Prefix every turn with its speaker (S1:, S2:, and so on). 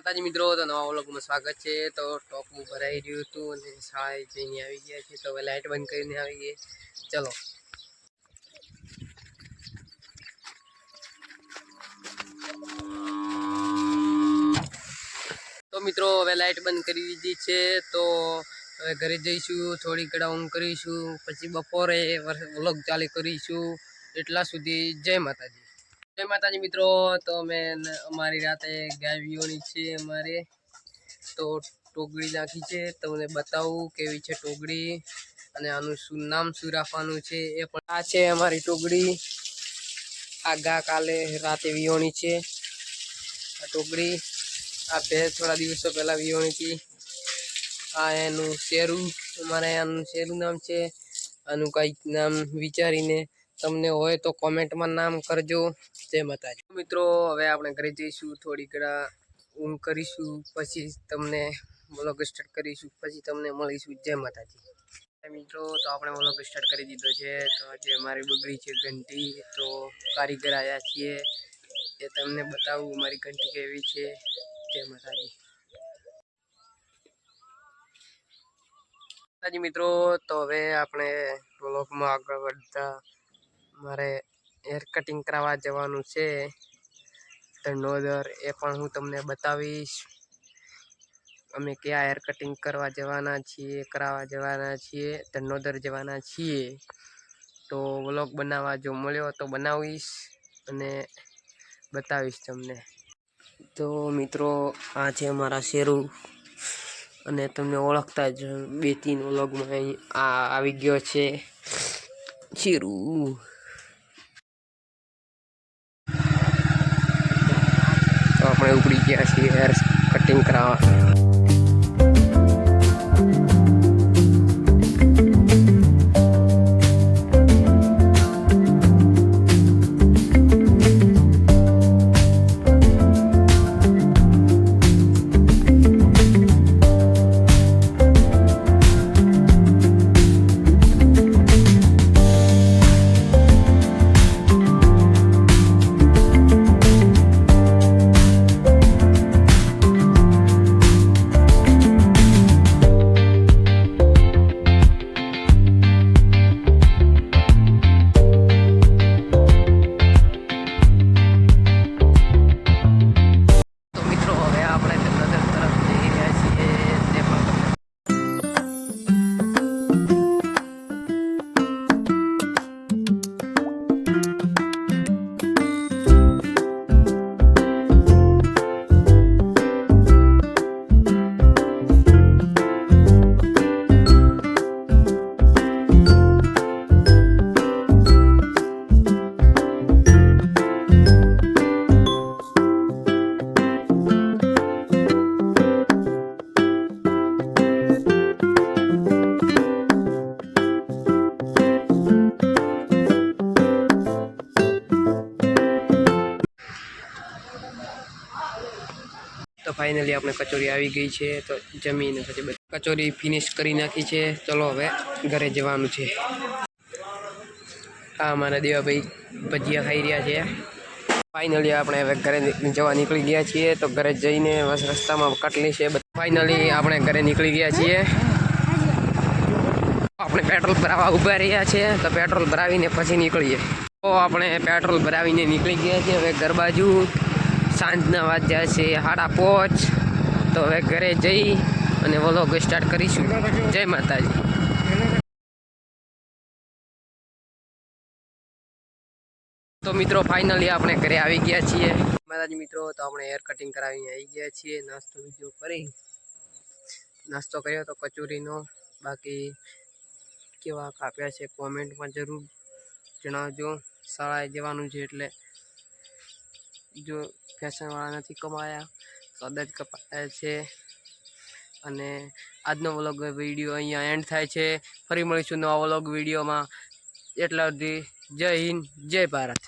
S1: માતાજી મિત્રો, તો નવા વ્લોગમાં સ્વાગત છે. તો ટોપું ભરાઈ રહ્યું હતું અને શાળાએ જઈને આવી ગયા છે તો હવે લાઇટ બંધ કરીને આવી ગઈ. ચલો. તો મિત્રો, હવે લાઇટ બંધ કરી દીધી છે. તો હવે ઘરે જઈશું, થોડી ઘડા ઊંઘ કરીશું, પછી બપોરે વ્લોગ ચાલુ કરીશું. એટલા સુધી જય માતાજી. જય માતાજી મિત્રો, તો અમે અમારી રાતે ગાય વિયોની છે અમારે. તો ટોગડી નાખી છે, તમને બતાવું કેવી છે ટોગડી અને આનું શું નામ શું રાખવાનું છે એ પણ. આ છે અમારી ટોગડી આ ગા કાલે રાતે વિયોણી છે. આ ટોગડી આ બે થોડા દિવસો પહેલાં વિયોણી હતી. આ એનું શેરું, અમારે આનું શેરું નામ છે. આનું કંઈક નામ વિચારીને તમને હોય તો કોમેન્ટમાં નામ કરજો. જય માતાજી. મિત્રો, હવે આપણે ઘરે જઈશું થોડી ઘણા ઊંઘ કરીશું, પછી તમને બ્લોગ સ્ટાર્ટ કરીશું, પછી તમને મળીશું. જય માતાજી. મિત્રો, તો આપણે બ્લોગ સ્ટાર્ટ કરી દીધો છે. તો આજે મારી બગડી છે ઘંટી, તો કારીગર આવ્યા છીએ. એ તમને બતાવું મારી ઘંટી કેવી છે. જય માતાજી. માતાજી, મિત્રો, તો હવે આપણે બ્લોગમાં આગળ વધતા મારે હેર કટિંગ કરાવવા જવાનું છે. ધનોદર એ પણ હું તમને બતાવીશ. અમે કયા હેર કટિંગ કરવા જવાના છીએ, કરાવવા જવાના છીએ ધનોદર જવાના છીએ. તો વ્લોગ બનાવવા જો મળ્યો તો બનાવીશ અને બતાવીશ તમને. તો મિત્રો, આ છે અમારા શેરું. અને તમને ઓળખતા જ બે ત્રણ વ્લોગમાં આ આવી ગયો છે. શેરું તો આપણે ઉપડી ગયા છીએ હેર કટિંગ કરાવવા ફાઇનલી આપણે કચોરી આવી ગઈ છે, તો જમીને પછી કચોરી ફિનિશ કરી નાખી છે. ચલો હવે ઘરે જવાનું છે. આ મારા દેવાભાઈ ભજીયા ખાઈ રહ્યા છે. ફાઇનલી આપણે હવે ઘરે જવા નીકળી ગયા છીએ, તો ઘરે જઈને બસ રસ્તામાં કટલી છે ફાઇનલી આપણે ઘરે નીકળી ગયા છીએ. આપણે પેટ્રોલ ભરાવા ઊભા રહ્યા છીએ તો પેટ્રોલ ભરાવીને પછી નીકળીએ. તો આપણે પેટ્રોલ ભરાવીને નીકળી ગયા છીએ હવે ઘર બાજુ. સાંજના વાગ્યા છે સાડા પોચ. તો હવે ઘરે જઈ અને વલોગ સ્ટાર્ટ કરીશું. જય માતાજી. તો મિત્રો ફાઇનલી આપણે ઘરે આવી ગયા છીએ. માતાજી મિત્રો, તો આપણે હેર કટિંગ કરાવીને આવી ગયા છીએ. નાસ્તો બીજો કરી. નાસ્તો કર્યો તો કચોરીનો. બાકી કેવા કાપ્યા છે કોમેન્ટમાં જરૂર જણાવજો. શાળાએ જવાનું છે એટલે જો ફેશનવાળા નથી કમાયા, તો અદાજ કપાયા છે. અને આજનો વ્લોગ વીડિયો અહીંયા એન્ડ થાય છે. ફરી મળીશું નવા વ્લોગ વિડીયોમાં એટલા સુધી જય હિન્દ, જય ભારત.